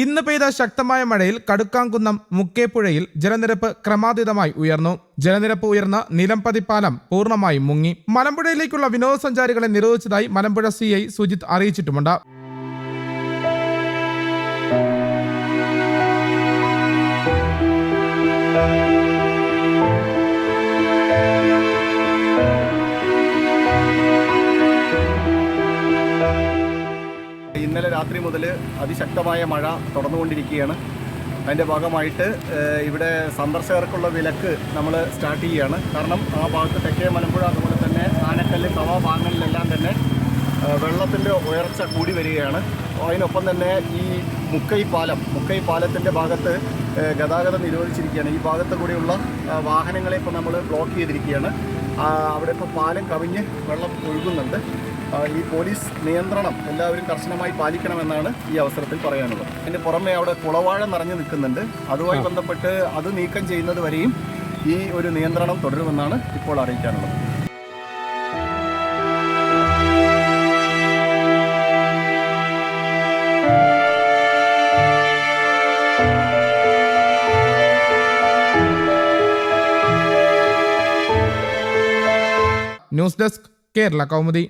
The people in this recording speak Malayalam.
ഇന്ന് പെയ്ത ശക്തമായ മഴയിൽ കടുക്കാംകുന്നം മുക്കേപ്പുഴയിൽ ജലനിരപ്പ് ക്രമാതീതമായി ഉയർന്നു. ജലനിരപ്പ് ഉയർന്ന നിലംപതി പാലം പൂർണമായും മുങ്ങി. മലമ്പുഴയിലേക്കുള്ള വിനോദസഞ്ചാരികളെ നിരോധിച്ചതായി മലമ്പുഴ സി ഐ സുജിത് അറിയിച്ചിട്ടുമുണ്ട്. ഇന്നലെ രാത്രി മുതൽ അതിശക്തമായ മഴ തുടർന്നുകൊണ്ടിരിക്കുകയാണ്. അതിന്റെ ഭാഗമായിട്ട് ഇവിടെ സന്ദർശകർക്കുള്ള വിലക്ക് നമ്മൾ സ്റ്റാർട്ട് ചെയ്യുകയാണ്. കാരണം ആ ഭാഗത്ത് തെക്കേ മലമ്പുഴ അതുപോലെ തന്നെ ആനക്കല്ല് കവ ഭാഗങ്ങളിലെല്ലാം തന്നെ വെള്ളത്തിന്റെ ഉയർച്ച കൂടി വരികയാണ്. അതിനൊപ്പം തന്നെ ഈ മുക്കൈ പാലം മുക്കൈ പാലത്തിന്റെ ഭാഗത്ത് ഗതാഗതം നിരോധിച്ചിരിക്കുകയാണ്. ഈ ഭാഗത്ത് കൂടിയുള്ള വാഹനങ്ങളെ ഇപ്പോൾ നമ്മൾ ബ്ലോക്ക് ചെയ്തിരിക്കുകയാണ്. അവിടെ ഇപ്പോൾ പാലം കവിഞ്ഞ് വെള്ളം ഒഴുകുന്നുണ്ട്. ഈ പോലീസ് നിയന്ത്രണം എല്ലാവരും കർശനമായി പാലിക്കണമെന്നാണ് ഈ അവസരത്തിൽ പറയാനുള്ളത്. അതിന്റെ പുറമെ അവിടെ കുളവാഴ നിറഞ്ഞു നിൽക്കുന്നുണ്ട്. അതുമായി ബന്ധപ്പെട്ട് അത് നീക്കം ചെയ്യുന്നത് വരെയും ഈ ഒരു നിയന്ത്രണം തുടരുമെന്നാണ് ഇപ്പോൾ അറിയിക്കാനുള്ളത്. News desk Kerala Kaumudi.